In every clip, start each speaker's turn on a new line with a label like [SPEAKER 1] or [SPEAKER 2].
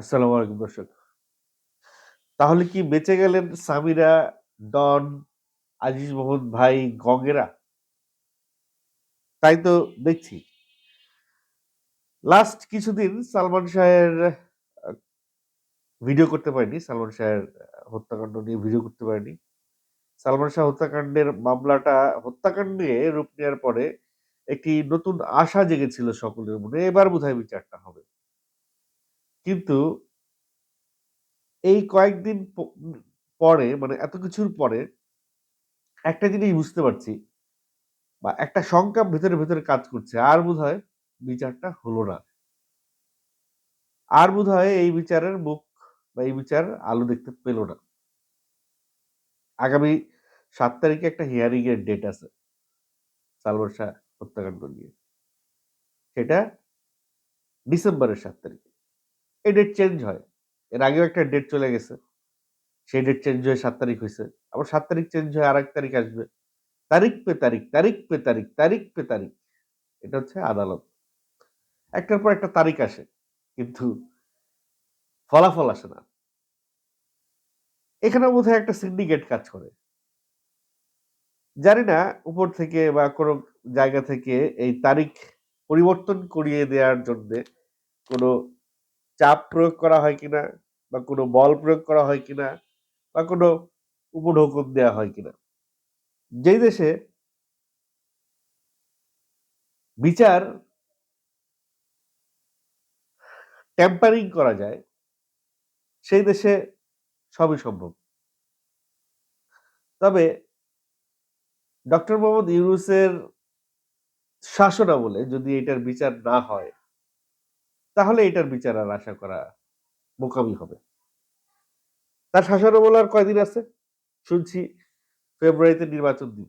[SPEAKER 1] আসসালামু আলাইকুম দর্শক। তাহলে কি বেঁচে গেলেন সামিরা, ডন, আজিজ মোহন ভাই, গঙ্গেরা তাই তো দেখছি। লাস্ট কিছুদিন সালমান শাহের ভিডিও করতে পারিনি। সালমান শাহের হত্যাকাণ্ড নিয়ে ভিডিও করতে পারিনি। সালমান শাহ হত্যাকাণ্ডের মামলাটা হত্যাকাণ্ডে রূপ নেওয়ার পরে একটি নতুন আশা জেগেছিল সকলের মনে। এবার বোধহয় বিচারটা। কিন্তু এই কয়েকদিন পরে মানে এত কিছুর পরে একটা জিনিস বুঝতে পারছি বা একটা শঙ্কা ভেতরে, ভেতরে কাজ করছে। আর বোধহয় বিচারটা হলো না। আর বোধহয় এই বিচারের মুখ বা এই বিচার আলো দেখতে পেল না। আগামী সাত তারিখে একটা হিয়ারিং এর ডেট আছে। সালমান শাহ হত্যাকাণ্ড নিয়ে। সেটা ডিসেম্বরের সাত তারিখে। এই ডেট চেঞ্জ হয়। এর আগেও একটা ডেট চলে গেছে। সেই ডেট চেঞ্জ হয়ে সাত তারিখ হয়েছে আবার সাত তারিখ চেঞ্জ হয়ে আরেক তারিখ আসবে। তারিখ পে তারিখ, তারিখ পে তারিখ, তারিখ পে তারিখ। এটা হচ্ছে আদালত। একটার পর একটা তারিখ আসে। কিন্তু ফলাফল আসে না। এখানে বোধহয় একটা সিন্ডিকেট কাজ করে। জানি না উপর থেকে বা কোনো জায়গা থেকে এই তারিখ পরিবর্তন করিয়ে দেওয়ার জন্যে কোন চাপ প্রয়োগ করা হয় কিনা বা কোনো বল প্রয়োগ করা হয় কিনা বা কোনো উপঢৌকন দেওয়া হয় কিনা। যেই দেশে বিচার ট্যাম্পারিং করা যায়, সেই দেশে সবই সম্ভব। তবে ডক্টর মোহাম্মদ ইউনূসের শাসনামলে যদি এটার বিচার না হয় তাহলে এটার বিচার আর আশা করা বোকামি হবে। তার শাসনামল আর কয়দিন আছে? শুনছি ফেব্রুয়ারিতে নির্বাচন দিন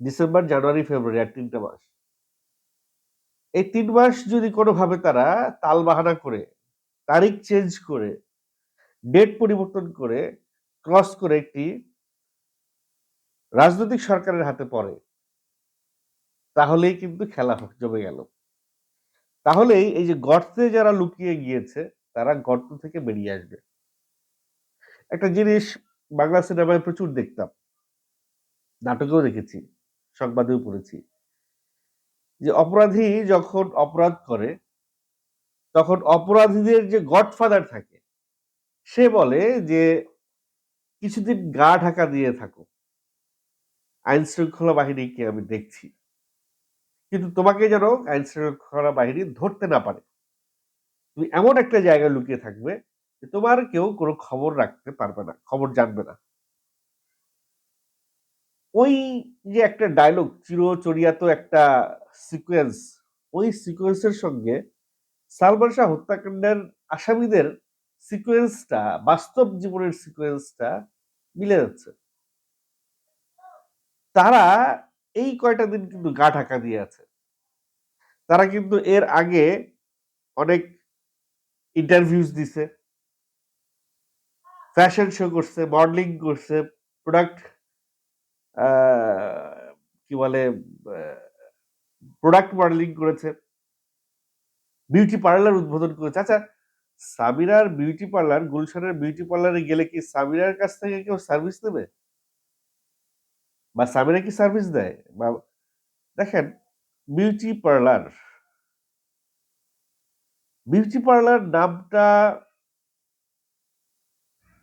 [SPEAKER 1] ডিসেম্বর, জানুয়ারি, ফেব্রুয়ারি আর ৩ টা মাস। এই তিন মাস যদি কোনোভাবে তারা তালবাহানা করে, তারিখ চেঞ্জ করে, ডেট পরিবর্তন করে, ক্রস করে একটি রাজনৈতিক সরকারের হাতে পড়ে তাহলেই কিন্তু খেলা জমে গেল। তাহলেই এই যে গর্তে যারা লুকিয়ে গিয়েছে তারা গর্ত থেকে বেরিয়ে আসবে। একটা জিনিস বাংলা সিনেমায় প্রচুর দেখতাম। নাটকেও দেখেছি, সংবাদেও পড়েছি। যে অপরাধী যখন অপরাধ করে তখন অপরাধীদের যে গডফাদার থাকে সে বলে যে কিছুদিন গা ঢাকা দিয়ে থাকো। আইন শৃঙ্খলা বাহিনীকে আমি দেখছি। কিন্তু তোমাকে যেন আইন শৃঙ্খলা বাহিনী ধরতে না পারে। তুমি এমন একটা জায়গায় লুকিয়ে থাকবে যে তোমার কেউ কোন খবর রাখতে পারবে না, খবর জানবে না। ওই যে একটা ডায়ালগ চিরচরিয়াত একটা সিকোয়েন্স, ওই সিকোয়েন্স এর সঙ্গে সালমান শাহ হত্যাকাণ্ডের আসামিদের সিকোয়েন্সটা বাস্তব জীবনের সিকোয়েন্সটা মিলে যাচ্ছে। তারা এই কয়টা দিন কিন্তু গা ঢাকা দিয়ে আছে। তারা কিন্তু এর আগে অনেক ইন্টারভিউস দিছে। ফ্যাশন শো করছে, মডেলিং করছে, প্রোডাক্ট কি বলে প্রোডাক্ট মডেলিং করেছে। বিউটি পার্লার উদ্বোধন করেছে। আচ্ছা সামিরার বিউটি পার্লার, গুলশানের বিউটি পার্লারে গেলে কি সামিরার কাছ থেকে কেউ সার্ভিস নেবে? বা সামিরা কি সার্ভিস দেয়? বা দেখেন বিউটি পার্লার বিউটি পার্লার নামটা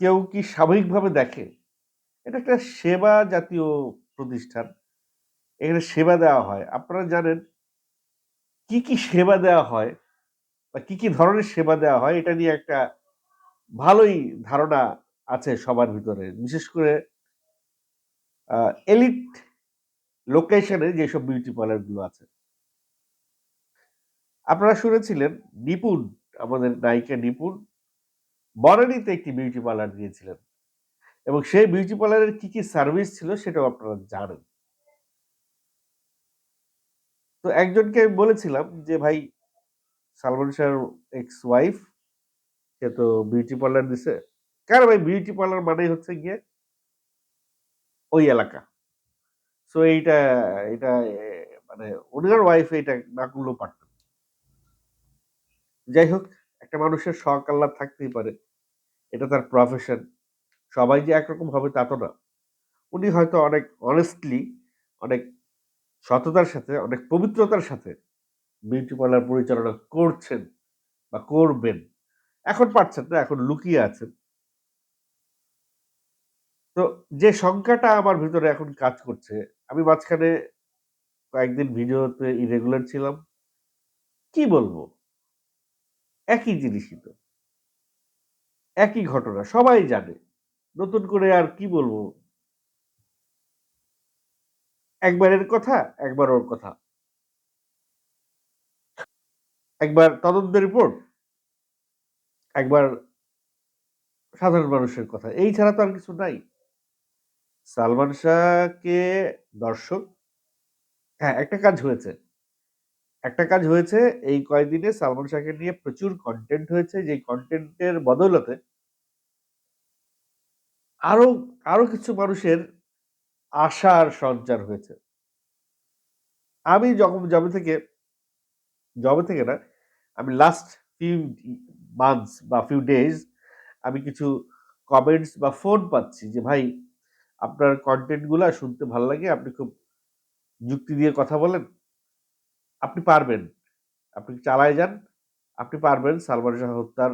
[SPEAKER 1] কেউ কি স্বাভাবিকভাবে দেখে? এটা একটা সেবা জাতীয় প্রতিষ্ঠান। এখানে সেবা দেওয়া হয়। আপনারা জানেন কি, কি সেবা দেওয়া হয় বা কি, কি ধরনের সেবা দেওয়া হয় এটা নিয়ে একটা ভালোই ধারণা আছে সবার ভিতরে। বিশেষ করে এলিট লোকেশনে যেসব বিউটি পার্লারগুলো আছে। আপনারা শুনেছিলেন নিপুণ, আমাদের নায়িকা নিপুণ বনানীতে একটি বিউটি পার্লার দিয়েছিলেন। এবং সেই বিউটি পার্লারের কি, কি সার্ভিস ছিল সেটাও আপনারা জানেন। তো একজনকে আমি বলেছিলাম যে ভাই সালমান শাহর এক্স ওয়াইফ সে তো বিউটি পার্লার দিছে। কেন ভাই বিউটি পার্লার মানেই হচ্ছে গিয়ে ওই এলাকা। সো এইটা এটা মানে ওনার ওয়াইফ এটা না করলেও পারত। যাই হোক, একটা মানুষের শখ আহ্লাদ থাকতেই পারে। এটা তার প্রফেশন সবাই যে একরকম হবে তা তো না। উনি হয়তো অনেক অনেস্টলি অনেক সততার সাথে, অনেক পবিত্রতার সাথে বিউটি পার্লার পরিচালনা করছেন বা করবেন। এখন পারছেন না, এখন লুকিয়ে আছেন। তো যে সংখ্যাটা আমার ভিতরে এখন কাজ করছে, আমি মাঝখানে কয়েকদিন ভিডিওতে ইরেগুলার ছিলাম। কি বলব? একই জিনিসই তো। একই ঘটনা, সবাই জানে। নতুন করে আর কি বলব? একবারের কথা, একবার ওর কথা। একবার তদন্ত রিপোর্ট, একবার সাধারণ মানুষের কথা। এই ছাড়া তো আর কিছু নাই। সালমান শাহকে দর্শক হ্যাঁ একটা কাজ হয়েছে। একটা কাজ হয়েছে, এই কয়েকদিনে সালমান শাহকে নিয়ে প্রচুর কন্টেন্ট হয়েছে যে কন্টেন্টের বদৌলতে আরও আরও কিছু মানুষের আশার সঞ্চার হয়েছে। আমি যখন জবে থেকে জবে থেকে না, আমি লাস্ট ফিউ মান্থস বা ফিউ ডেজ আমি কিছু কমেন্টস বা ফোন পাচ্ছি যে, ভাই আপনার কন্টেন্টগুলা শুনতে ভালো লাগে, আপনি খুব যুক্তি দিয়ে কথা বলেন, আপনি পারবেন। আপনি চালায় যান, আপনি পারবেন সালমান শাহ হত্যার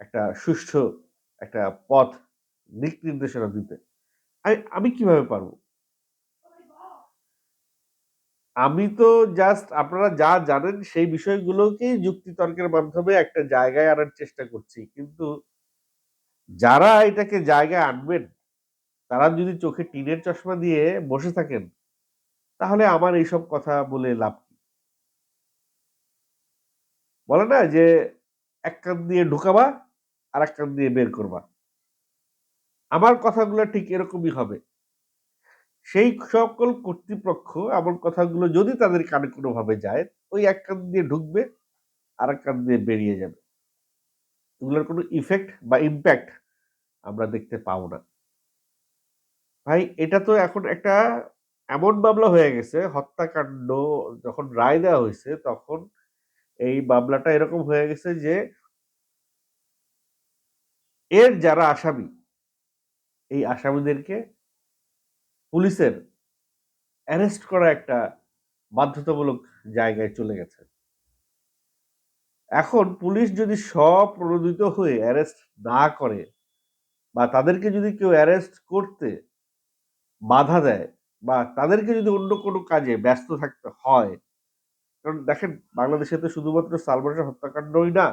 [SPEAKER 1] একটা সুষ্ঠু একটা পথ দিক নির্দেশনা দিতে। আমি আমি কীভাবে পারব? আমি তো জাস্ট আপনারা যা জানেন সেই বিষয়গুলোকেই যুক্তিতর্কের মাধ্যমে একটা জায়গায় আনার চেষ্টা করছি। কিন্তু যারা এটাকে জায়গায় আনবেন তারা যদি চোখে টিনের চশমা দিয়ে বসে থাকেন, তাহলে আমার এইসব কথা বলে লাভ কি? বলে না যে, এক কান দিয়ে ঢুকাবা আর এক কান দিয়ে বের করবা। আমার কথাগুলো ঠিক এরকমই হবে। সেই সকল কর্তৃপক্ষ আমার কথাগুলো যদি তাদের কানে কোনোভাবে যায়, ওই এক কান দিয়ে ঢুকবে আর এক কান দিয়ে বেরিয়ে যাবে। এগুলোর কোনো ইফেক্ট বা ইম্প্যাক্ট আমরা দেখতে পাবো না। ভাই, এটা তো এখন একটা এমন মামলা হয়ে গেছে, হত্যাকাণ্ড যখন রায় দেওয়া হয়েছে, তখন এই মামলাটা এরকম হয়ে গেছে যে এর যারা আসামি, এই আসামিদেরকে পুলিশের অ্যারেস্ট করা একটা বাধ্যতামূলক জায়গায় চলে গেছে। এখন পুলিশ যদি স্বপ্রণোদিত হয়ে অ্যারেস্ট না করে বা তাদেরকে যদি কেউ অ্যারেস্ট করতে বাধা দেয় বা তাদেরকে যদি অন্য কোনো কাজে ব্যস্ত থাকতে হয়, কারণ দেখেন বাংলাদেশে তো শুধুমাত্র সালমানের হত্যাকাণ্ডই না,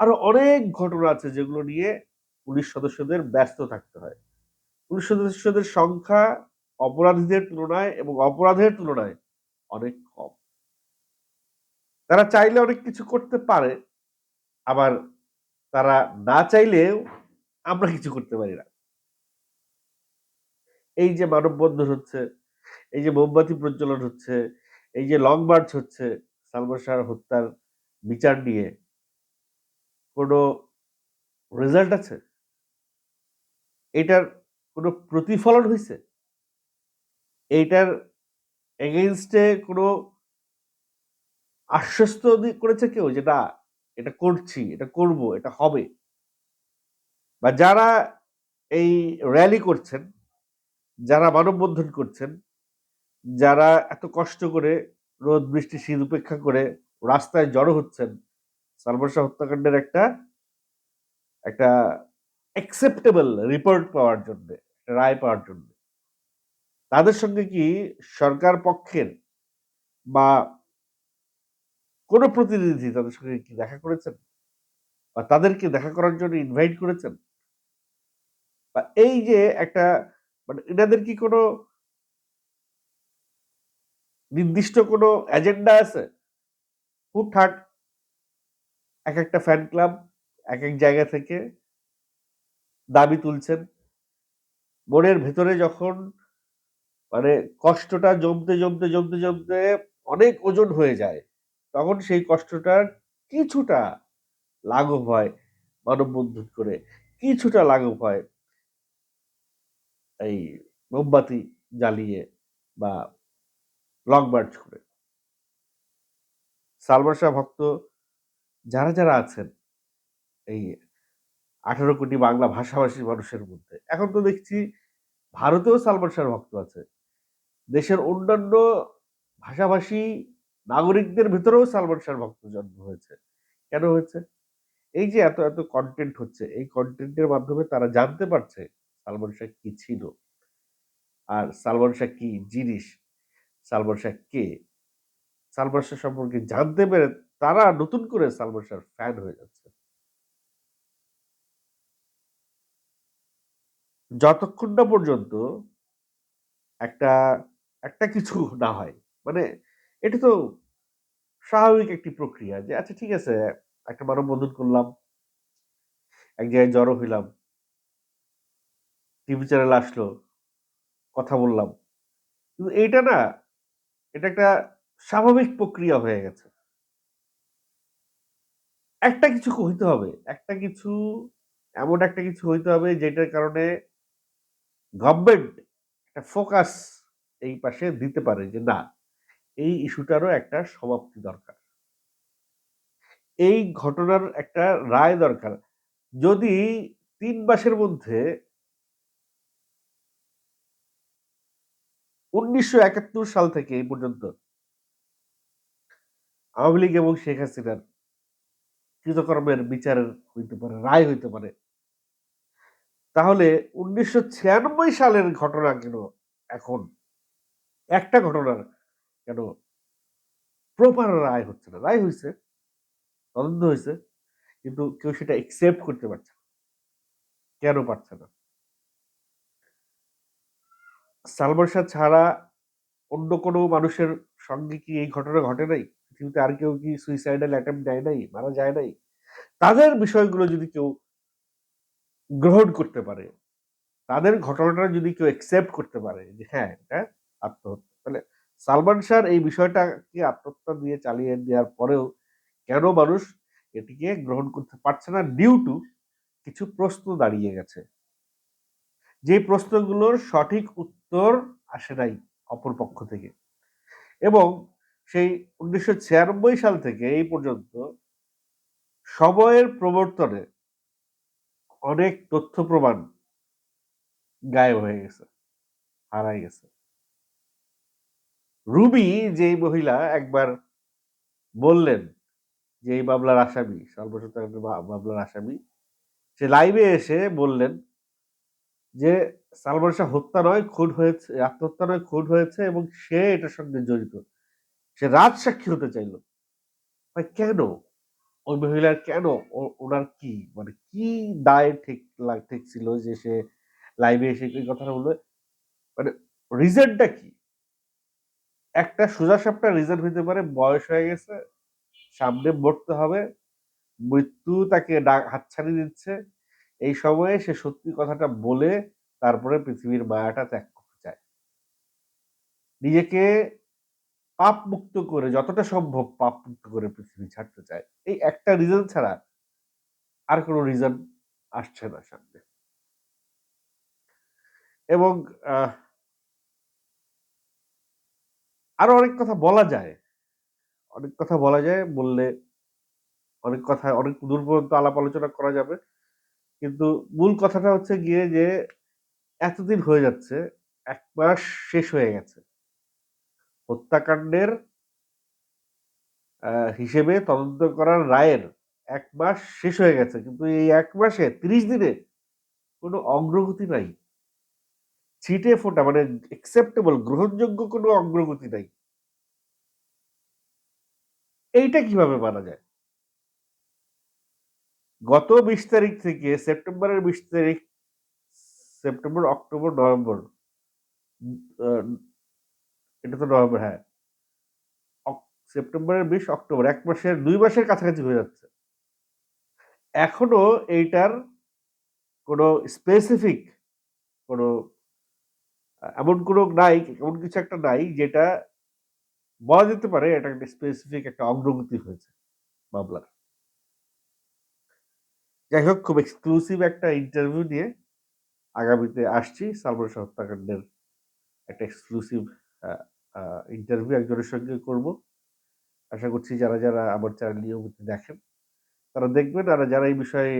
[SPEAKER 1] আরও অনেক ঘটনা আছে যেগুলো নিয়ে পুলিশ সদস্যদের ব্যস্ত থাকতে হয়। পুলিশ সদস্যদের সংখ্যা অপরাধীদের তুলনায় এবং অপরাধের তুলনায় অনেক কম। তারা চাইলে অনেক কিছু করতে পারে, আবার তারা না চাইলেও আমরা কিছু করতে পারি না। এই যে মানববন্ধন হচ্ছে, এই যে মোমবাতি প্রজ্বলন হচ্ছে, এই যে লং মার্চ হচ্ছে, সালমান শাহ হত্যার বিচার নিয়ে কোনো রেজাল্ট আছে? এটার কোনো প্রতিফলন হয়েছে? এইটার এগেনস্টে কোনো আশ্বস্ত করেছে কেউ যে না, এটা করছি, এটা করব, এটা হবে? বা যারা এই র্যালি করছেন যারা মানববন্ধন করছেন, যারা এত কষ্ট করে রোদ, বৃষ্টি, শীত উপেক্ষা করে রাস্তায় জড়ো হচ্ছেন, সালমান শাহ হত্যাকাণ্ডের একটা একটা অ্যাকসেপ্টেবল রিপোর্ট পাওয়ার জন্য রায় পাওয়ার জন্য। তাদের সঙ্গে কি সরকার পক্ষের বা কোন প্রতিনিধি তাদের সঙ্গে কি দেখা করেছেন? বা তাদেরকে দেখা করার জন্য ইনভাইট করেছেন? বা এই যে একটা মানে এনাদের কি কোনো নির্দিষ্ট কোনো এজেন্ডা আছে? হুটহাট এক একটা ফ্যান ক্লাব এক এক জায়গা থেকে দাবি তুলছেন? মনের ভেতরে যখন মানে কষ্টটা জমতে জমতে জমতে জমতে অনেক ওজন হয়ে যায়, তখন সেই কষ্টটার কিছুটা লাঘব হয় মানববন্ধন করে। কিছুটা লাঘব হয়। এই মোমবাতি জ্বালিয়ে বা লং মার্চ করে। সালমান শাহ ভক্ত যারা যারা আছেন এই আঠারো কোটি বাংলা ভাষাভাষী মানুষের মধ্যে, এখন তো দেখছি ভারতেও সালমান শাহর ভক্ত আছে। দেশের অন্যান্য ভাষাভাষী নাগরিকদের ভিতরেও সালমান শাহর ভক্ত জন্ম হয়েছে। কেন হয়েছে? এই যে এত এত কন্টেন্ট হচ্ছে, এই কন্টেন্টের মাধ্যমে তারা জানতে পারছে সালমান শাহ কি ছিল? আর সালমান শাহ কি জিনিস? সালমান শাহ কে? সালমান শাহ সম্পর্কে জানতে পেরে তারা নতুন করে সালমান শাহর ফ্যান হয়ে যাচ্ছে। যতক্ষণ না পর্যন্ত একটা একটা কিছু না হয় মানে এটা তো স্বাভাবিক একটি প্রক্রিয়া যে আচ্ছা ঠিক আছে, একটা মানব মানববন্ধন করলাম, এক জায়গায় জড়ো হইলাম টিভি চ্যানেল আসলো, কথা বললাম। কিন্তু এইটা না, এটা একটা স্বাভাবিক প্রক্রিয়া হয়ে গেছে। একটা কিছু হইতে হবে, একটা কিছু, এমন একটা কিছু হইতে হবে যেটার কারণে গভর্নমেন্ট একটা ফোকাস এই পাশে দিতে পারে যে না, এই ইস্যুটারও একটা সমাপ্তি দরকার। এই ঘটনার একটা রায় দরকার। যদি তিন মাসের মধ্যে উনিশশো একাত্তর সাল থেকে এই পর্যন্ত আওয়ামী লীগ এবং শেখ হাসিনার কৃতকর্মের বিচারের হইতে পারে, রায় হইতে পারে। তাহলে উনিশশো ছিয়ানব্বই সালের ঘটনা কেন এখন? একটা ঘটনার কেন প্রপার রায় হচ্ছে না? রায় হয়েছে তদন্ত হয়েছে কিন্তু কেউ সেটা একসেপ্ট করতে পারছে না। কেন পারছে না? সালমান শাহ ছাড়া অন্য কোনো মানুষের সঙ্গে কি এই ঘটনা ঘটে নাই? পৃথিবীতে আর কেউ কি সুইসাইডাল অ্যাটেম্প দেয় নাই, মারা যায় নাই? তাদের বিষয়গুলো যদি কেউ গ্রহণ করতে পারে, তাদের ঘটনাটা যদি কেউ একসেপ্ট করতে পারে যে হ্যাঁ এটা আত্মহত্যা, তাহলে সালমান শাহর এই বিষয়টাকে আত্মহত্যা দিয়ে চালিয়ে দেওয়ার পরেও কেন মানুষ এটিকে গ্রহণ করতে পারছে না? ডিউ টু কিছু প্রশ্ন দাঁড়িয়ে গেছে। যে প্রশ্নগুলোর সঠিক উত্তর আসে নাই অপর পক্ষ থেকে। এবং সেই উনিশশো ছিয়ানব্বই সাল থেকে এই পর্যন্ত সময়ের প্রবর্তনে অনেক তথ্য প্রমাণ গায়েব হয়ে গেছে, হারাই গেছে। রুবি যেই মহিলা একবার বললেন যে, এই মামলার আসামি, সর্বশত মামলার আসামি, সে লাইভে এসে বললেন যে সালমান শাহ হত্যা নয়, খুন হয়েছে, আত্মহত্যা নয়, খুন হয়েছে এবং সে এটার সঙ্গে জড়িত। সে রাজ সাক্ষী হতে চাইল। কেন? ওই মহিলার কেন? ওনার কি? মানে কি দায় ঠিক ঠিক ছিল যে সে লাইভে এসে এই কথাটা বলবে? মানে রিজনটা কি? একটা সোজা সাপটা রিজন হইতে পারে, বয়স হয়ে গেছে, সামনে মরতে হবে, মৃত্যু তাকে হাতছানি দিচ্ছে এই সময়ে সে সত্যি কথাটা বলে তারপরে পৃথিবীর মায়াটা ত্যাগ করতে চায়। নিজেকে পাপ মুক্ত করে যতটা সম্ভব পাপ মুক্ত করে পৃথিবী ছাড়তে চায়। এই একটা রিজন ছাড়া আর কোনো রিজন আসছে না সামনে। এবং আরও অনেক কথা বলা যায়। অনেক কথা বলা যায় বললে অনেক কথা, অনেক দূর পর্যন্ত আলাপ আলোচনা করা যাবে। কিন্তু মূল কথাটা হচ্ছে গিয়ে যে, এতদিন হয়ে যাচ্ছে এক মাস শেষ হয়ে গেছে। হত্যাকাণ্ডের হিসেবে তদন্ত করার রায়ের এক মাস শেষ হয়ে গেছে। কিন্তু এই এক মাসে, ত্রিশ দিনে কোনো অগ্রগতি নাই। ছিটে ফোটা মানে একসেপ্টেবল গ্রহণযোগ্য কোনো অগ্রগতি নাই। এইটা কীভাবে মানা যায়? গত বিশ তারিখ থেকে সেপ্টেম্বরের বিশ তারিখ, সেপ্টেম্বর, অক্টোবর, নভেম্বর এটা তো নভেম্বর হ্যাঁ। সেপ্টেম্বরের বিশ, অক্টোবর, এক মাসের, দুই মাসের কাছাকাছি হয়ে যাচ্ছে। এখনও এইটার কোনো স্পেসিফিক কোনো, এমন কোনো নাই, এমন কিছু একটা নাই যেটা বলা যেতে পারে এটা একটা স্পেসিফিক একটা অগ্রগতি হয়েছে মামলার। যাই হোক, খুব এক্সক্লুসিভ একটা ইন্টারভিউ নিয়ে আগামীতে আসছি। সালমান হত্যাকাণ্ডের একটা এক্সক্লুসিভ ইন্টারভিউ একজনের সঙ্গে করব। আশা করছি যারা যারা আমার চ্যানেল নিয়মিত দেখেন, তারা দেখবেন। আর যারা এই বিষয়ে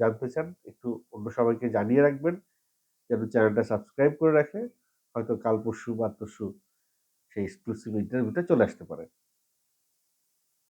[SPEAKER 1] জানতে চান, একটু অন্য সবাইকে জানিয়ে রাখবেন, যেন চ্যানেলটা সাবস্ক্রাইব করে রাখে। হয়তো কাল পরশু বা তরশু সেই এক্সক্লুসিভ ইন্টারভিউটা চলে আসতে পারে।